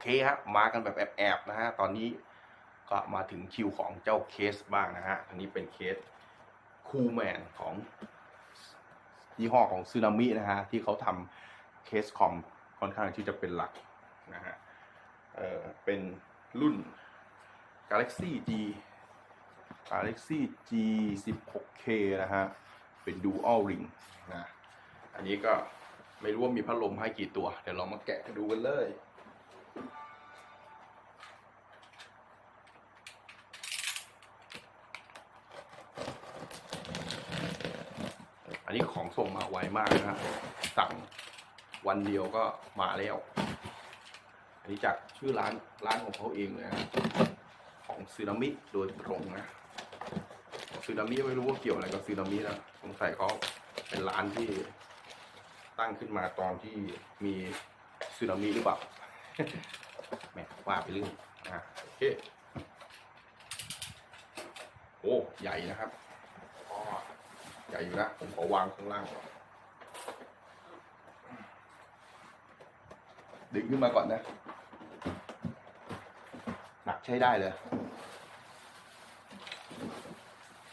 เคฮะมากันแบบแอบๆนะฮะตอนนี้ก็มาถึงคิวของเจ้าเคสบ้างนะฮะอันนี้เป็นเคสคูแมนของยี่ห้อของซึนามินะฮะที่เขาทำเคสคอมค่อนข้างที่จะเป็นหลักนะฮะเออเป็นรุ่น Galaxy G Galaxy G 16K นะฮะ เป็น Dual Ring นะ อันนี้ก็ไม่รู้ว่ามีพัดลมให้กี่ตัว เดี๋ยวเรามาแกะดูกันเลย อันนี้ของส่งมาไวมากนะฮะสั่งวันเดียวก็มาแล้ว อันนี้จากชื่อร้านร้านของเขาเองเลยนะของซึนามิโดยตรงนะซึนามิไม่รู้ว่าเกี่ยวอะไรกับซึนามินะสงสัยเขาเป็นร้านที่ตั้งขึ้นมาตอนที่มีซึนามิหรือเปล่า แหมว่าไปเรื่องนะโอเคโอ้ใหญ่นะครับใหญ่อยู่นะผมขอวางข้างล่างก่อนดึงขึ้นมาก่อนนะ หนักใช้ได้เลย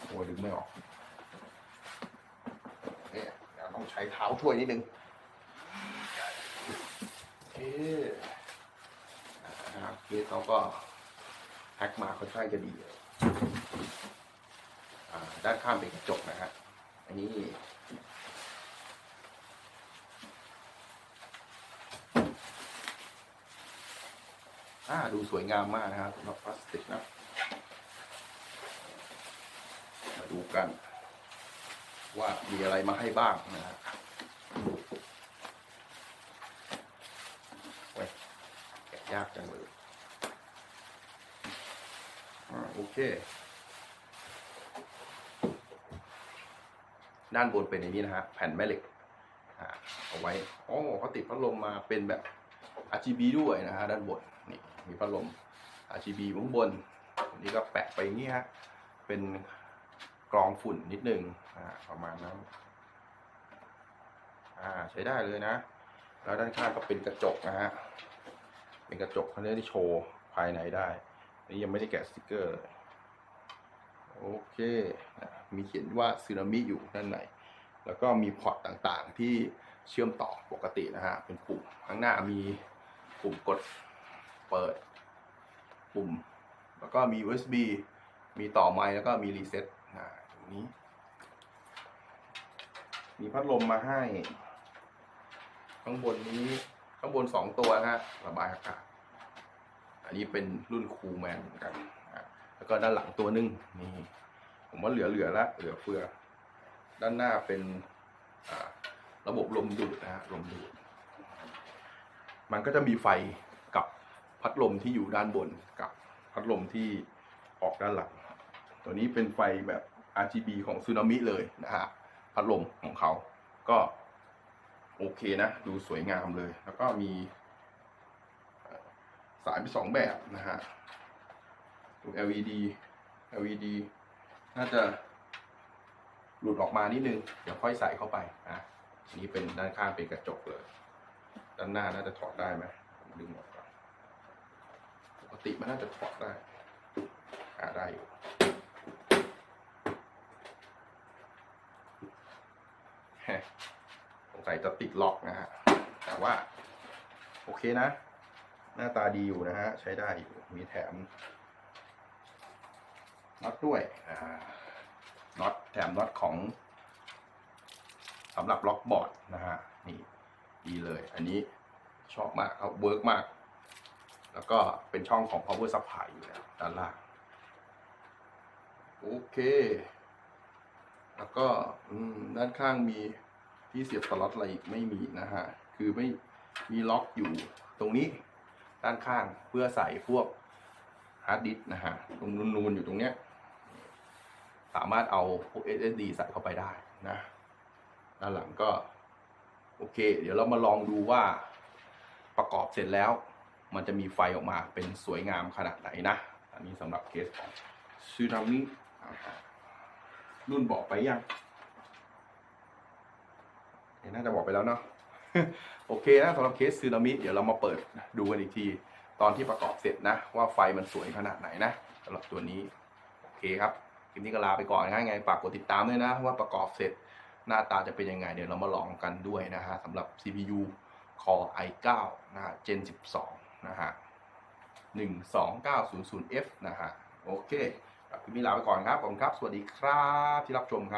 โอ้ยดึงไม่ออกเนี่ยเดี๋ยวต้องใช้เท้าช่วยนิดนึงโอเค สเขาก็แพ็คมาค่อนข้างจะดีเลยด้านข้างเป็นกระจกนะฮะอันนี้อ่าดูสวยงามมากนะครับสำหรับพลาสติกนะ มาดูกัน ว่ามีอะไรมาให้บ้างนะฮะเว้ยยากจังเลย โอเค ด้านบนเป็นอย่างนี้นะฮะ แผ่นแม่เหล็กเอาไว้อ๋อเขาติดพัดลมมาเป็นแบบ RGB ด้วยนะฮะด้านบนนี่มีพัดลม RGB ข้างบนนนี้ก็แปะไปอย่างนี้ฮะเป็นกรองฝุ่นนิดนึงอ่าประมาณนั้นอ่าใช้ได้เลยนะ แล้วด้านข้างก็เป็นกระจกนะฮะเป็นกระจกเขาได้โชว์ภายในได้ นนี้ยังไม่ได้แกะสติกเกอร์เลยโอเคนะมีเขียนว่าซึนามิอยู่ด้านในแล้วก็มีพอร์ตต่างๆที่เชื่อมต่อปกตินะฮะ เป็นปุ่มข้างหน้ามีปุ่มกดเปิด ปุ่ม แล้วก็มี USB มีต่อไมค์แล้วก็มีรีเซ็ตนะตรงนี้ มีพัดลมมาให้ ข้างบนนี้ ข้างบนสองตัวนะฮะ ระบายอากาศ อันนี้เป็นรุ่นคูลแมนเหมือนกันแล้วก็ด้านหลังตัวหนึงนี่ผมว่าเหลือเหลือละเหลือเฟือ ด้านหน้าเป็นระบบลมดูดนะฮะลมดูด มันก็จะมีไฟกับพัดลมที่อยู่ด้านบนกับพัดลมที่ออกด้านหลัง ตัวนี้เป็นไฟแบบ RGB ของซึนามิเลยนะฮะพัดลมของเขาก็โอเคนะ ดูสวยงามเลย แล้วก็มี สายไปสองแบบนะฮะดู LED LED น่าจะหลุดออกมานิดนึง เดี๋ยวค่อยใส่เข้าไปนะอันนี้เป็นด้านข้างเป็นกระจกเลย ด้านหน้าน่าจะถอดได้ไหมดึงออกก่อนปกติมันน่าจะถอดได้อ่าได้อยู่สงสัยจะติดล็อกนะฮะ แต่ว่า โอเคนะ หน้าตาดีอยู่นะฮะ ใช้ได้อยู่ มีแถมน็อตด้วยน็อตแถมน็อตของสำหรับล็อกบอร์ดนะฮะ นี่ดีเลย อันนี้ชอบมากครับเวิร์กมาก แล้วก็เป็นช่องของ power supply อยู่แล้วด้านล่าง โอเค แล้วก็ด้านข้างมีที่เสียบสล็อตอะไรอีกไม่มีนะฮะ คือไม่มีล็อกอยู่ตรงนี้ ด้านข้างเพื่อใส่พวกฮาร์ดดิสก์นะฮะตรงนูนๆอยู่ตรงเนี้ยสามารถเอาพวก SSD ใส่เข้าไปได้นะด้านหลังก็ โอเค เดี๋ยวเรามาลองดูว่าประกอบเสร็จแล้ว มันจะมีไฟออกมาเป็นสวยงามขนาดไหนนะ อันนี้สำหรับเคสของซูนามิรุ่นบอกไปยังเห็นน่าจะบอกไปแล้วเนาะ โอเคนะสำหรับเคสซูนามิเดี๋ยวเรามาเปิดดูกันอีกที ตอนที่ประกอบเสร็จนะ ว่าไฟมันสวยขนาดไหนนะสำหรับตัวนี้ โอเคครับคลิปนี้ก็ลาไปก่อนนะไงฝากกดติดตามด้วยนะ ว่าประกอบเสร็จหน้าตาจะเป็นยังไง เดี๋ยวเรามาลองกันด้วยนะฮะสำหรับ CPU Core i9 นะฮะ Gen 12 นะฮะ 12900F นะฮะ โอเคคลิปนี้ลาไปก่อนครับผมครับ สวัสดีครับที่รับชมครับ